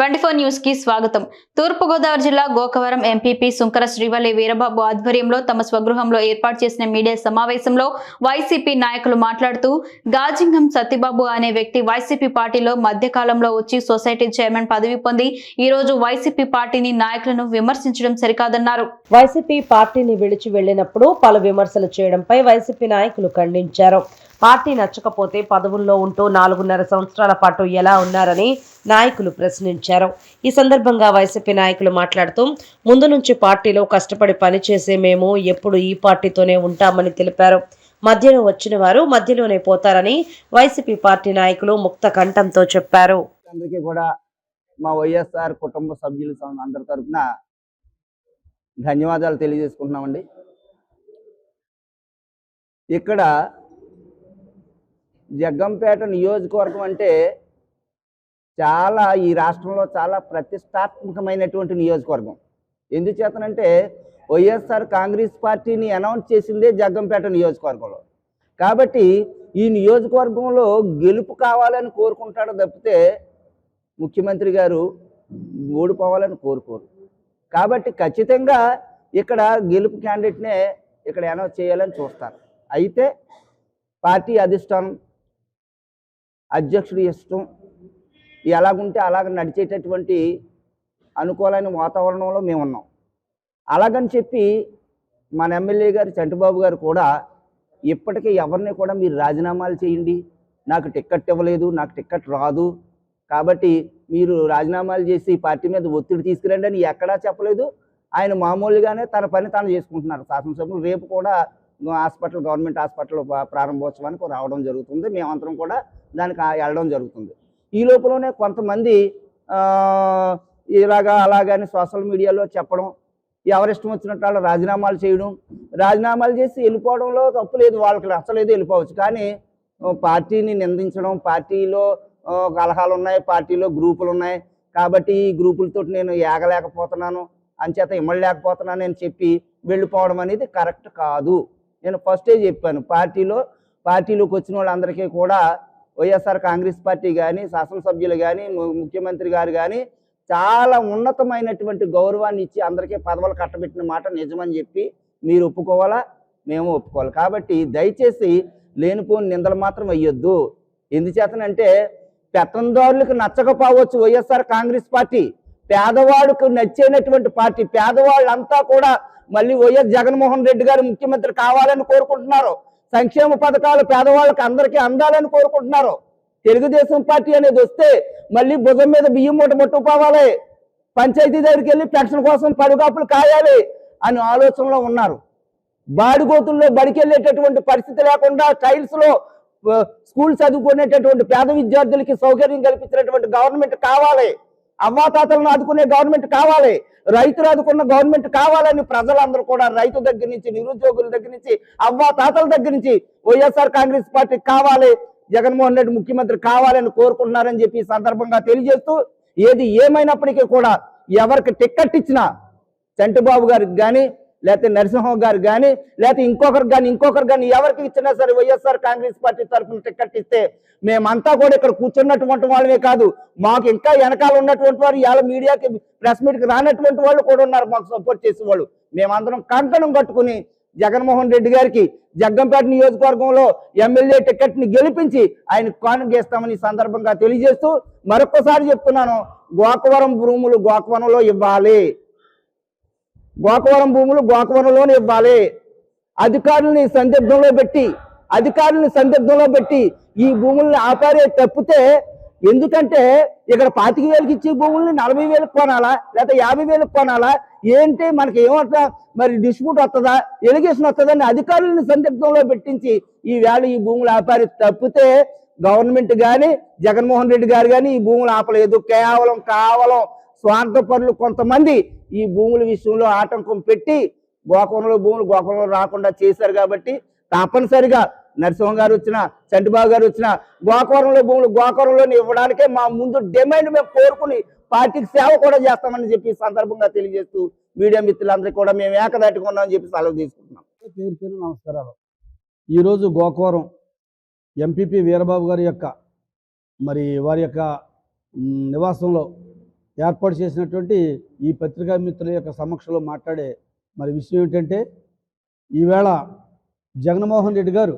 Twenty four న్యూస్కి స్వాగతం. తూర్పుగోదావరి జిల్లా గోకవరం ఎంపీపీ సుంకర శ్రీవల్లి వీరబాబు ఆధ్వర్యంలో తమ స్వగృహంలో ఏర్పాటు చేసిన మీడియా సమావేశంలో వైసీపీ నాయకులు మాట్లాడుతూ గాజింగం సత్యబాబు అనే వ్యక్తి వైసీపీ పార్టీలో మధ్యకాలంలో వచ్చి సొసైటీ చైర్మన్ పదవి పొంది ఈ రోజు వైసీపీ పార్టీని నాయకులను విమర్శించడం సరికాదన్నారు. వైసీపీ పార్టీని విడిచి వెళ్ళినప్పుడు పలు విమర్శలు చేయడంపై వైసీపీ నాయకులు ఖండించారు. పార్టీ నచ్చకపోతే పదవుల్లో ఉంటూ నాలుగున్నర సంవత్సరాల పాటు ఎలా ఉన్నారని నాయకులు ప్రశ్నించారు. ఈ సందర్భంగా వైసీపీ నాయకులు మాట్లాడుతూ ముందు నుంచి పార్టీలో కష్టపడి పనిచేసే మేము ఎప్పుడు ఈ పార్టీతోనే ఉంటామని తెలిపారు. మధ్యలో వచ్చిన వారు మధ్యలోనే పోతారని వైసీపీ పార్టీ నాయకులు ముక్త కంఠంతో చెప్పారు. అందరికీ కూడా మా వైఎస్ఆర్ కుటుంబ సభ్యులు అందరి తరఫున ధన్యవాదాలు తెలియజేసుకుంటున్నామండి. ఇక్కడ జగ్గంపేట నియోజకవర్గం అంటే చాలా ఈ రాష్ట్రంలో చాలా ప్రతిష్టాత్మకమైనటువంటి నియోజకవర్గం. ఎందుచేతనంటే వైఎస్ఆర్ కాంగ్రెస్ పార్టీని అనౌన్స్ చేసిందే జగ్గంపేట నియోజకవర్గంలో. కాబట్టి ఈ నియోజకవర్గంలో గెలుపు కావాలని కోరుకుంటాడు తప్పితే ముఖ్యమంత్రి గారు ఓడిపోవాలని కోరుకోరు. కాబట్టి ఖచ్చితంగా ఇక్కడ గెలుపు క్యాండిడేట్నే ఇక్కడ అనౌన్స్ చేయాలని చూస్తారు. అయితే పార్టీ అధిష్టానం అధ్యక్షుడి ఇష్టం. ఎలాగుంటే అలాగ నడిచేటటువంటి అనుకూలమైన వాతావరణంలో మేము ఉన్నాం అలాగని చెప్పి మన ఎమ్మెల్యే గారు చంటిబాబు గారు కూడా ఇప్పటికీ ఎవరిని కూడా మీరు రాజీనామాలు చేయండి నాకు టిక్కెట్ ఇవ్వలేదు నాకు టిక్కెట్ రాదు. కాబట్టి మీరు రాజీనామాలు చేసి పార్టీ మీద ఒత్తిడి తీసుకురండి అని ఎక్కడా చెప్పలేదు. ఆయన మామూలుగానే తన పని తాను చేసుకుంటున్నారు. శాసనసభ్యులు రేపు కూడా హాస్పిటల్ గవర్నమెంట్ హాస్పిటల్ ప్రారంభోత్సవానికి రావడం జరుగుతుంది. మేమంతరం కూడా దానికి వెళ్ళడం జరుగుతుంది. ఈ లోపలనే కొంతమంది ఇలాగా అలాగని సోషల్ మీడియాలో చెప్పడం ఎవరిష్టం వచ్చినట్టు వాళ్ళు రాజీనామాలు చేయడం రాజీనామాలు చేసి వెళ్ళిపోవడంలో తప్పు లేదు వాళ్ళకి నచ్చలేదు వెళ్ళిపోవచ్చు. కానీ పార్టీని నిందించడం పార్టీలో కలహాలు ఉన్నాయి పార్టీలో గ్రూపులు ఉన్నాయి. కాబట్టి ఈ గ్రూపులతో నేను ఏగలేకపోతున్నాను అంచేత ఇమ్మడలేకపోతున్నాను అని చెప్పి వెళ్ళిపోవడం అనేది కరెక్ట్ కాదు. నేను ఫస్టే చెప్పాను పార్టీలో పార్టీలోకి వచ్చిన వాళ్ళందరికీ కూడా వైఎస్ఆర్ కాంగ్రెస్ పార్టీ కానీ శాసనసభ్యులు కానీ ముఖ్యమంత్రి గారు కానీ చాలా ఉన్నతమైనటువంటి గౌరవాన్ని ఇచ్చి అందరికీ పదవులు కట్టబెట్టిన మాట నిజమని చెప్పి మీరు ఒప్పుకోవాలా? మేము ఒప్పుకోవాలి. కాబట్టి దయచేసి లేనిపోని నిందలు మాత్రం అయ్యొద్దు ఎందుచేతనంటే పెత్తందారులకు నచ్చకపోవచ్చు వైఎస్ఆర్ కాంగ్రెస్ పార్టీ. పేదవాడుకు నచ్చేనటువంటి పార్టీ. పేదవాళ్ళంతా కూడా మళ్ళీ వైఎస్ జగన్మోహన్ రెడ్డి గారు ముఖ్యమంత్రి కావాలని కోరుకుంటున్నారు. సంక్షేమ పథకాలు పేదవాళ్ళకి అందరికీ అందాలని కోరుకుంటున్నారు. తెలుగుదేశం పార్టీ అనేది వస్తే మళ్ళీ భుజం మీద బియ్యం మూట ముట్టుకుపోవాలి పంచాయతీ దగ్గరికి వెళ్ళి పెన్షన్ కోసం పడుగాపులు కాయాలి అని ఆలోచనలో ఉన్నారు. బాడిగోతుల్లో బడికెళ్ళేటటువంటి పరిస్థితి లేకుండా టైల్స్లో స్కూల్ చదువుకునేటటువంటి పేద విద్యార్థులకి సౌకర్యం కల్పించినటువంటి గవర్నమెంట్ కావాలి. అవ్వాతాతలను ఆదుకునే గవర్నమెంట్ కావాలి రైతులు ఆదుకున్న గవర్నమెంట్ కావాలని ప్రజలందరూ కూడా రైతు దగ్గర నుంచి నిరుద్యోగుల దగ్గర నుంచి అవ్వాతాతల దగ్గర నుంచి వైఎస్ఆర్ కాంగ్రెస్ పార్టీ కావాలి జగన్మోహన్ రెడ్డి ముఖ్యమంత్రి కావాలని కోరుకుంటున్నారని చెప్పి సందర్భంగా తెలియజేస్తూ ఏది ఏమైనప్పటికీ కూడా ఎవరికి టిక్కెట్ ఇచ్చినా చంటిబాబు గారికి కానీ లేకపోతే నరసింహం గారు కానీ లేకపోతే ఇంకొకరు కానీ ఇంకొకరు కానీ ఎవరికి ఇచ్చినా సరే వైఎస్ఆర్ కాంగ్రెస్ పార్టీ తరఫున టికెట్ ఇస్తే మేమంతా కూడా ఇక్కడ కూర్చున్నటువంటి వాళ్ళమే కాదు మాకు ఇంకా వెనకాల ఉన్నటువంటి వారు ఇవాళ మీడియాకి ప్రెస్ మీట్కి రానటువంటి వాళ్ళు కూడా ఉన్నారు మాకు సపోర్ట్ చేసే వాళ్ళు. మేమందరం కంకణం కట్టుకుని జగన్మోహన్ రెడ్డి గారికి జగ్గంపేట నియోజకవర్గంలో ఎమ్మెల్యే టికెట్ని గెలిపించి ఆయన కానుగేస్తామని ఈ సందర్భంగా తెలియజేస్తూ మరొకసారి చెప్తున్నాను గోకవరం భూములు గోకవరంలో ఇవ్వాలి. గోకవరం భూములు గోకవరంలోనే ఇవ్వాలి. అధికారుల్ని సందిగ్ధంలో పెట్టి అధికారుల్ని సందిగ్ధంలో పెట్టి ఈ భూముల్ని ఆపారే తప్పితే ఎందుకంటే ఇక్కడ పాతిక వేలకు ఇచ్చే భూముల్ని నలభై వేలకు కొనాలా లేదా యాభై వేలకు కొనాలా? ఏంటి? మనకి ఏమంటా మరి డిస్ప్యూట్ వస్తుందా? ఎలిగేషన్ వస్తుందా? అని అధికారులను సందిగ్ధంలో పెట్టించి ఈ వేళ ఈ భూములు ఆపారి తప్పితే గవర్నమెంట్ కానీ జగన్మోహన్ రెడ్డి గారు కానీ ఈ భూములు ఆపలేదు. కేవలం కేవలం స్వార్థపరులు కొంతమంది ఈ భూముల విషయంలో ఆటంకం పెట్టి గోకులంలో భూములు గోకులంలో రాకుండా చేశారు కాబట్టి తప్పనిసరిగా నరసింహం గారు వచ్చిన చంటిబాబు గారు వచ్చిన గోకవరంలో భూములు గోకవరంలోని ఇవ్వడానికే మా ముందు డిమాండ్ మేము కోరుకుని పార్టీకి సేవ కూడా చేస్తామని చెప్పి సందర్భంగా తెలియజేస్తూ మీడియా మిత్రులందరికీ కూడా మేము ఏకదాటిగా ఉన్నామని చెప్పి సెలవు తీసుకుంటున్నాం. పేరు పేరు నమస్కారాలు. ఈరోజు గోకవరం ఎంపీపీ వీరబాబు గారి యొక్క మరి వారి యొక్క నివాసంలో ఏర్పాటు చేసినటువంటి ఈ పత్రికా మిత్రుల యొక్క సమక్షంలో మాట్లాడే మరి విషయం ఏంటంటే ఈవేళ జగన్మోహన్ రెడ్డి గారు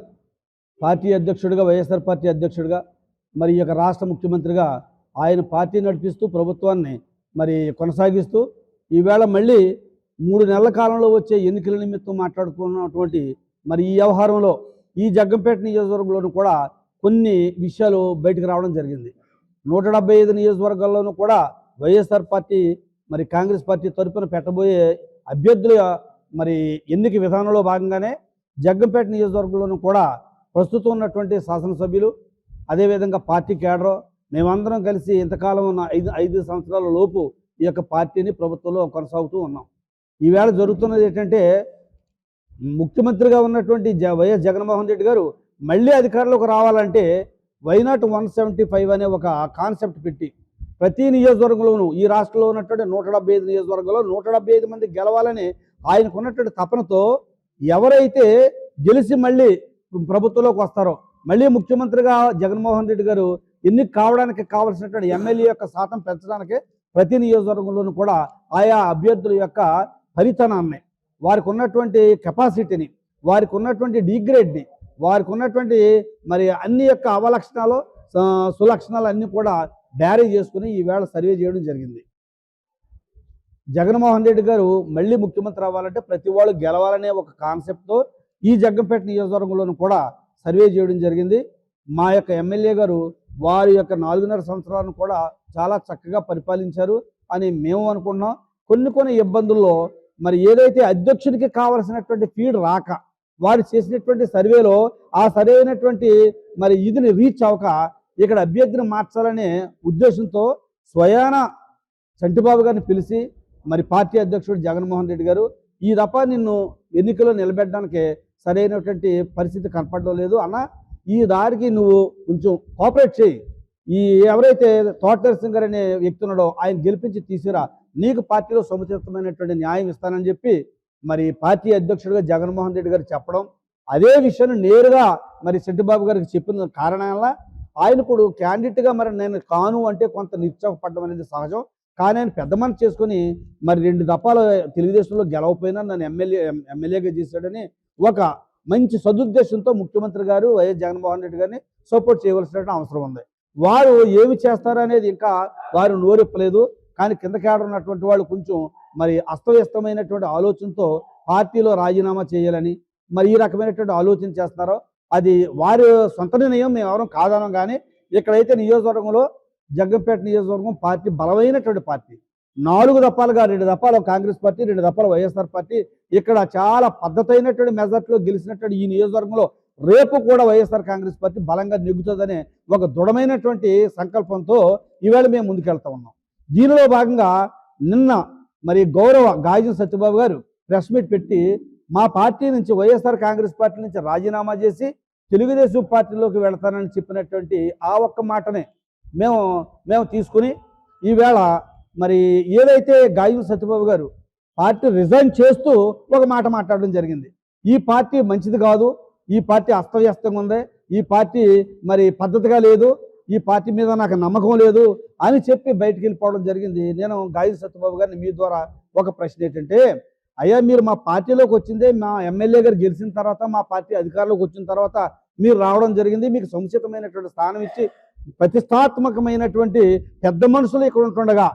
పార్టీ అధ్యక్షుడిగా వైఎస్ఆర్ పార్టీ అధ్యక్షుడిగా మరి ఈ యొక్క రాష్ట్ర ముఖ్యమంత్రిగా ఆయన పార్టీ నడిపిస్తూ ప్రభుత్వాన్ని మరి కొనసాగిస్తూ ఈవేళ మళ్ళీ మూడు నెలల కాలంలో వచ్చే ఎన్నికల నిమిత్తం మాట్లాడుకున్నటువంటి మరి ఈ వ్యవహారంలో ఈ జగ్గంపేట నియోజకవర్గంలోనూ కూడా కొన్ని విషయాలు బయటకు రావడం జరిగింది. నూట డెబ్బై ఐదు నియోజకవర్గాల్లోనూ కూడా వైఎస్ఆర్ పార్టీ మరి కాంగ్రెస్ పార్టీ తరపున పెట్టబోయే అభ్యర్థుల మరి ఎన్నిక విధానంలో భాగంగానే జగ్గంపేట నియోజకవర్గంలోనూ కూడా ప్రస్తుతం ఉన్నటువంటి శాసనసభ్యులు అదేవిధంగా పార్టీ కేడర్ మేమందరం కలిసి ఇంతకాలం ఉన్న ఐదు ఐదు సంవత్సరాల లోపు ఈ యొక్క పార్టీని ప్రభుత్వంలో కొనసాగుతూ ఉన్నాం. ఈవేళ జరుగుతున్నది ఏంటంటే ముఖ్యమంత్రిగా ఉన్నటువంటి జ వైఎస్ జగన్మోహన్ రెడ్డి గారు మళ్ళీ అధికారంలోకి రావాలంటే వైనాట్ వన్ సెవెంటీ ఫైవ్ అనే ఒక కాన్సెప్ట్ పెట్టి ప్రతి నియోజకవర్గంలోనూ ఈ రాష్ట్రంలో ఉన్నటువంటి నూట డెబ్బై ఐదు నియోజకవర్గంలో నూట డెబ్బై ఐదు మంది గెలవాలని ఆయనకు ఉన్నటువంటి తపనతో ఎవరైతే గెలిచి మళ్ళీ ప్రభుత్వంలోకి వస్తారో మళ్ళీ ముఖ్యమంత్రిగా జగన్మోహన్ రెడ్డి గారు ఎన్ని కావడానికి కావలసినటువంటి ఎమ్మెల్యే యొక్క శాతం పెంచడానికి ప్రతి నియోజకవర్గంలోనూ కూడా ఆయా అభ్యర్థుల యొక్క ఫలితనాన్ని వారికి ఉన్నటువంటి కెపాసిటీని వారికి ఉన్నటువంటి డిగ్రేడ్ని వారికి ఉన్నటువంటి మరి అన్ని యొక్క అవలక్షణాలు సులక్షణాలు అన్నీ కూడా బ్యారీ చేసుకుని ఈవేళ సర్వే చేయడం జరిగింది. జగన్మోహన్ రెడ్డి గారు మళ్ళీ ముఖ్యమంత్రి అవ్వాలంటే ప్రతి వాళ్ళు గెలవాలనే ఒక కాన్సెప్ట్తో ఈ జగ్గంపేట నియోజకవర్గంలోనూ కూడా సర్వే చేయడం జరిగింది. మా యొక్క ఎమ్మెల్యే గారు వారి యొక్క నాలుగున్నర సంవత్సరాలను కూడా చాలా చక్కగా పరిపాలించారు అని మేము అనుకున్నాం కొన్ని కొన్ని ఇబ్బందుల్లో మరి ఏదైతే అధ్యక్షుడికి కావలసినటువంటి ఫీడ్ రాక వారు చేసినటువంటి సర్వేలో ఆ సరైనటువంటి మరి ఇదిని రీచ్ అవ్వక ఇక్కడ అభ్యర్థిని మార్చాలనే ఉద్దేశంతో స్వయాన చంటిబాబు గారిని పిలిచి మరి పార్టీ అధ్యక్షుడు జగన్మోహన్ రెడ్డి గారు ఈ తప్ప నిన్ను ఎన్నికల్లో నిలబెట్టడానికి సరైనటువంటి పరిస్థితి కనపడడం లేదు అన్న ఈ దారికి నువ్వు కొంచెం కోఆపరేట్ చేయి. ఈ ఎవరైతే తోటర్ సింగ్ గారు అనే వ్యక్తి ఉన్నాడో ఆయన గెలిపించి తీసిరా నీకు పార్టీలో సముచితమైనటువంటి న్యాయం ఇస్తానని చెప్పి మరి పార్టీ అధ్యక్షుడిగా జగన్మోహన్ రెడ్డి గారు చెప్పడం అదే విషయాన్ని నేరుగా మరి శెట్టిబాబు గారికి చెప్పిన కారణాల ఆయన కూడా క్యాండిడేట్గా మరి నేను కాను అంటే కొంత నిరుత్సాహపడడం అనేది సహజం. కానీ ఆయన పెద్ద మనసు చేసుకుని మరి రెండు దఫాలు తెలుగుదేశంలో గెలవపోయినా నన్ను ఎమ్మెల్యే ఎమ్మెల్యేగా చేశాడని ఒక మంచి సదుద్దేశంతో ముఖ్యమంత్రి గారు వైఎస్ జగన్మోహన్ రెడ్డి గారిని సపోర్ట్ చేయవలసిన అవసరం ఉంది. వారు ఏమి చేస్తారనేది ఇంకా వారు నోరెప్పలేదు. కానీ కింద కేడర్ ఉన్నటువంటి వాళ్ళు కొంచెం మరి అస్తవ్యస్తమైనటువంటి ఆలోచనతో పార్టీలో రాజీనామా చేయాలని మరి ఈ రకమైనటువంటి ఆలోచన చేస్తున్నారో అది వారి సొంత నిర్ణయం మేము ఎవరం కాదనం కానీ ఇక్కడైతే నియోజకవర్గంలో జగ్గంపేట నియోజకవర్గం పార్టీ బలమైనటువంటి పార్టీ. నాలుగు దప్పాలుగా రెండు దప్పాలు కాంగ్రెస్ పార్టీ రెండు దప్పాలు వైఎస్ఆర్ పార్టీ ఇక్కడ చాలా పద్ధతైనటువంటి మెజార్టీలో గెలిచినటువంటి ఈ నియోజకవర్గంలో రేపు కూడా వైఎస్ఆర్ కాంగ్రెస్ పార్టీ బలంగా నెగ్గుతుందనే ఒక దృఢమైనటువంటి సంకల్పంతో ఈవేళ మేము ముందుకెళ్తా ఉన్నాం. దీనిలో భాగంగా నిన్న మరి గౌరవ గాజు సత్యబాబు గారు ప్రెస్ మీట్ పెట్టి మా పార్టీ నుంచి వైఎస్ఆర్ కాంగ్రెస్ పార్టీ నుంచి రాజీనామా చేసి తెలుగుదేశం పార్టీలోకి వెళతానని చెప్పినటువంటి ఆ ఒక్క మాటనే మేము మేము తీసుకుని ఈవేళ మరి ఏదైతే గాయం సత్యబాబు గారు పార్టీ రిజైన్ చేస్తూ ఒక మాట మాట్లాడడం జరిగింది. ఈ పార్టీ మంచిది కాదు ఈ పార్టీ అస్తవ్యస్తంగా ఉంది ఈ పార్టీ మరి పద్ధతిగా లేదు ఈ పార్టీ మీద నాకు నమ్మకం లేదు అని చెప్పి బయటికి వెళ్ళిపోవడం జరిగింది. నేను గాయం సత్యబాబు గారిని మీ ద్వారా ఒక ప్రశ్న ఏంటంటే అయ్యా మీరు మా పార్టీలోకి వచ్చిందే మా ఎమ్మెల్యే గారు గెలిచిన తర్వాత మా పార్టీ అధికారంలోకి వచ్చిన తర్వాత మీరు రావడం జరిగింది మీకు సముచితమైనటువంటి స్థానం ఇచ్చి ప్రతిష్టాత్మకమైనటువంటి పెద్ద మనుషులు ఇక్కడ ఉంటుండగా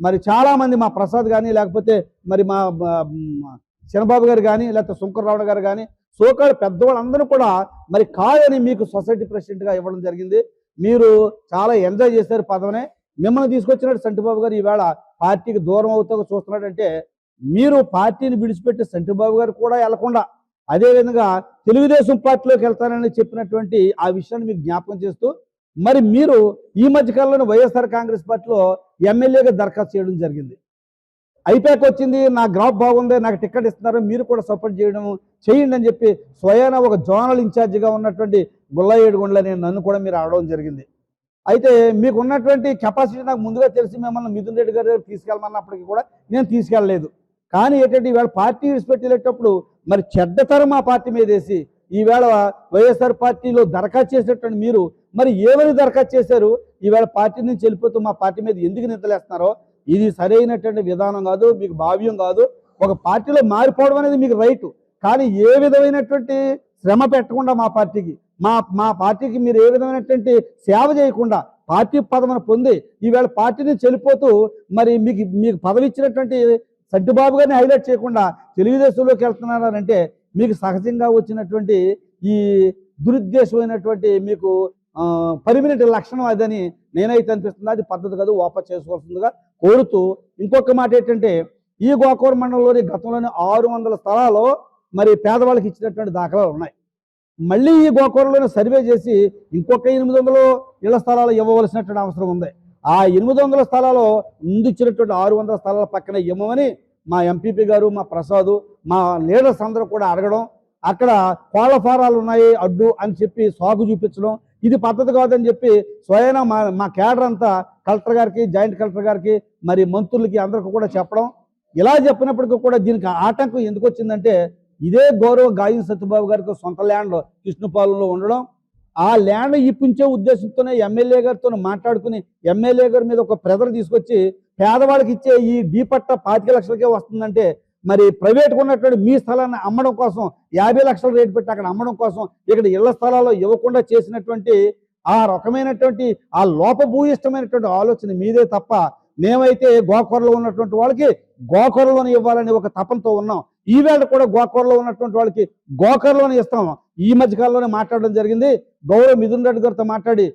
మరి చాలామంది మా ప్రసాద్ కానీ లేకపోతే మరి మా చిన్నబాబు గారు కానీ లేకపోతే శంకర్రావు గారు కానీ సోకాడు పెద్దవాళ్ళందరూ కూడా మరి కాదని మీకు సొసైటీ ప్రెసిడెంట్గా ఇవ్వడం జరిగింది. మీరు చాలా ఎంజాయ్ చేశారు పదవనే. మిమ్మల్ని తీసుకొచ్చినట్టు సంటిబాబు గారు ఈవేళ పార్టీకి దూరం అవుతూ చూస్తున్నాడంటే మీరు పార్టీని విడిచిపెట్టి సంటిబాబు గారు కూడా వెళ్ళకుండా అదేవిధంగా తెలుగుదేశం పార్టీలోకి వెళ్తానని చెప్పినటువంటి ఆ విషయాన్ని మీకు జ్ఞాపకం చేస్తూ మరి మీరు ఈ మధ్యకాలంలో వైఎస్ఆర్ కాంగ్రెస్ పార్టీలో ఎమ్మెల్యేగా దరఖాస్తు చేయడం జరిగింది. ఐపాక్ వచ్చింది నా గ్రాఫ్ బాగుంది నాకు టికెట్ ఇస్తున్నారు మీరు కూడా సపోర్ట్ చేయడం చేయండి అని చెప్పి స్వయాన ఒక జోనల్ ఇన్ఛార్జిగా ఉన్నటువంటి గుల్లయ్యేడుగుండ్ల నేను నన్ను కూడా మీరు ఆడడం జరిగింది. అయితే మీకు ఉన్నటువంటి కెపాసిటీ నాకు ముందుగా తెలిసి మిమ్మల్ని మిథున్ రెడ్డి గారు తీసుకెళ్ళమన్నప్పటికీ కూడా నేను తీసుకెళ్ళలేదు. కానీ ఏంటంటే ఈవేళ పార్టీ విడిచిపెట్టి వెళ్ళేటప్పుడు మరి చెడ్డతరం ఆ పార్టీ మీద వేసి ఈవేళ వైఎస్ఆర్ పార్టీలో దరఖాస్తు చేసినటువంటి మీరు మరి ఏమని దరఖాస్తు చేశారు? ఈవేళ పార్టీ నుంచి వెళ్ళిపోతూ మా పార్టీ మీద ఎందుకు నిందలేస్తున్నారో? ఇది సరైనటువంటి విధానం కాదు మీకు భావ్యం కాదు. ఒక పార్టీలో మారిపోవడం అనేది మీకు రైట్. కానీ ఏ విధమైనటువంటి శ్రమ పెట్టకుండా మా పార్టీకి మా మా పార్టీకి మీరు ఏ విధమైనటువంటి సేవ చేయకుండా పార్టీ పదవిని పొంది ఈవేళ పార్టీని చెల్లిపోతూ మరి మీకు మీకు పదవి ఇచ్చినటువంటి సత్యబాబు గారిని హైలైట్ చేయకుండా తెలుగుదేశంలోకి వెళ్తున్నారంటే మీకు సహజంగా వచ్చినటువంటి ఈ దురుద్దేశమైనటువంటి మీకు పర్మినెంట్ లక్షణం అదని నేనైతే అనిపిస్తుంది. అది పద్ధతి కాదు వాపస్ చేసుకోవాల్సిందిగా కోరుతూ ఇంకొక మాట ఏంటంటే ఈ గోకూర మండలంలోని గతంలోని ఆరు వందల స్థలాలు మరి పేదవాళ్ళకి ఇచ్చినటువంటి దాఖలాలు ఉన్నాయి. మళ్ళీ ఈ గోకూరలోనే సర్వే చేసి ఇంకొక ఎనిమిది వందలు ఇళ్ళ స్థలాలు ఇవ్వవలసినటువంటి అవసరం ఉంది. ఆ ఎనిమిది వందల స్థలాలు ముందు ఇచ్చినటువంటి ఆరు వందల స్థలాల పక్కన ఇవ్వమని మా ఎంపీపీ గారు మా ప్రసాద్ మా లీడర్స్ అందరూ కూడా అడగడం అక్కడ కోళ్ళ ఫారాలు ఉన్నాయి అడ్డు అని చెప్పి సాగు చూపించడం ఇది పద్ధతి కాదని చెప్పి స్వయం మా మా కేడర్ అంతా కలెక్టర్ గారికి జాయింట్ కలెక్టర్ గారికి మరి మంత్రులకి అందరికి కూడా చెప్పడం. ఇలా చెప్పినప్పటికీ కూడా దీనికి ఆటంకం ఎందుకు వచ్చిందంటే ఇదే గౌరవ గాయం సత్యబాబు గారికి సొంత ల్యాండ్ కృష్ణపాలెంలో ఉండడం. ఆ ల్యాండ్ ఇప్పించే ఉద్దేశంతోనే ఎమ్మెల్యే గారితో మాట్లాడుకుని ఎమ్మెల్యే గారి మీద ఒక ప్రెజర్ తీసుకొచ్చి పేదవాళ్ళకి ఇచ్చే ఈ డీపట్ట పాతిక లక్షలకే వస్తుందంటే మరి ప్రైవేట్గా ఉన్నటువంటి మీ స్థలాన్ని అమ్మడం కోసం యాభై లక్షల రేటు పెట్టి అక్కడ అమ్మడం కోసం ఇక్కడ ఇళ్ళ స్థలాల్లో ఇవ్వకుండా చేసినటువంటి ఆ రకమైనటువంటి ఆ లోపభూయిష్టమైనటువంటి ఆలోచన మీదే తప్ప మేమైతే గోకూరలో ఉన్నటువంటి వాళ్ళకి గోకూరలోని ఇవ్వాలని ఒక తపంతో ఉన్నాం. ఈవేళ కూడా గోకూరలో ఉన్నటువంటి వాళ్ళకి గోకర్లోనే ఇస్తాం. ఈ మధ్యకాలంలోనే మాట్లాడడం జరిగింది. గౌరవ మిథున్ రెడ్డి గారితో మాట్లాడి